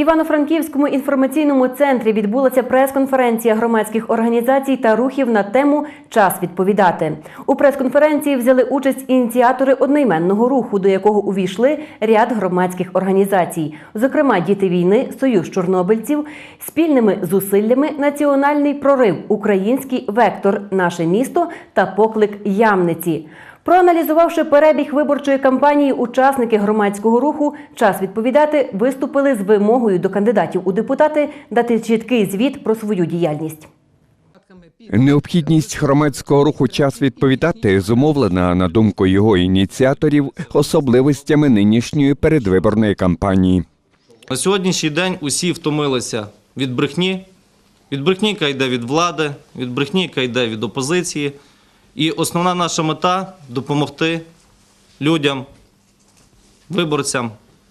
Івано-Франківському інформаційному центрі відбулася прес-конференція громадських організацій та рухів на тему Час відповідати. У прес-конференції взяли участь ініціатори одноіменного руху, до якого увійшли ряд громадських організацій, зокрема Діти війни, Союз чорнобильців, спільними зусиллями Національний прорив, Український вектор, наше місто та поклик Ямниці. Проаналізувавши перебіг виборчої кампанії, учасники громадського руху час відповідати виступили з вимогою до кандидатів у депутати дати чіткий звіт про свою діяльність. Необхідність громадського руху час відповідати зумовлена, на думку його ініціаторів, особливостями нинішньої передвиборної кампанії. На сьогоднішній день усі втомилися від брехні, від брехні, яка йде від влади, від брехні, яка йде від опозиції. І основна наша мета допомогти людям, виборцям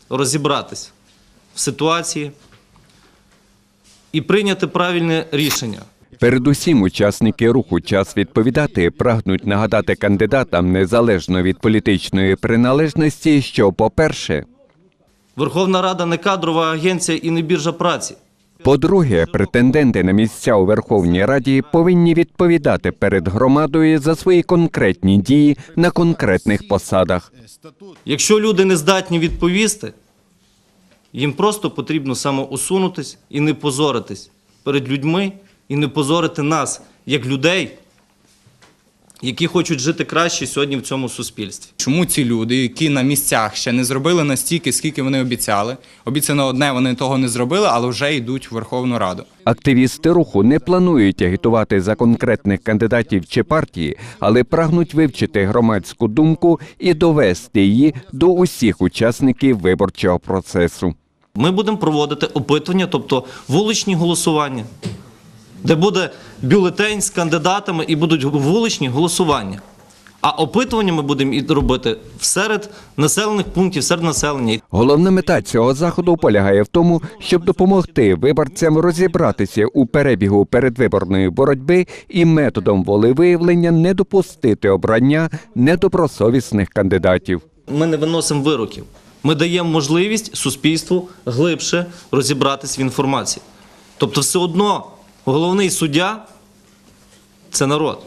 розібратись в ситуації і прийняти правильне рішення. Передусім, учасники руху час відповідати прагнуть нагадати кандидатам незалежно від політичної приналежності, що, по-перше, Верховна Рада не кадрова агенція і не біржа праці. По-друге, претенденти на місця у Верховній Раді повинні відповідати перед громадою за свої конкретні дії на конкретних посадах. Якщо люди не здатні відповісти, їм просто потрібно самоусунутись і не позоритись перед людьми, і не позорити нас, як людей, які хочуть жити краще сьогодні в цьому суспільстві. Чому ці люди, які на місцях ще не зробили настільки, скільки вони обіцяли? Обіцяно одне, вони того не зробили, але вже йдуть в Верховну Раду. Активісти руху не планують агітувати за конкретних кандидатів чи партії, але прагнуть вивчити громадську думку і довести її до усіх учасників виборчого процесу. Ми будемо проводити опитування, тобто вуличні голосування, де буде бюлетень з кандидатами і будуть вуличні голосування. А опитування ми будемо і робити серед населених пунктів, серед населення. Головна мета цього заходу полягає в тому, щоб допомогти виборцям розібратися у перебігу передвиборної боротьби і методом волевиявлення не допустити обрання недобросовісних кандидатів. Ми не виносимо вироків. Ми даємо можливість суспільству глибше розібратись в інформації. Тобто, все одно головний суддя це народ.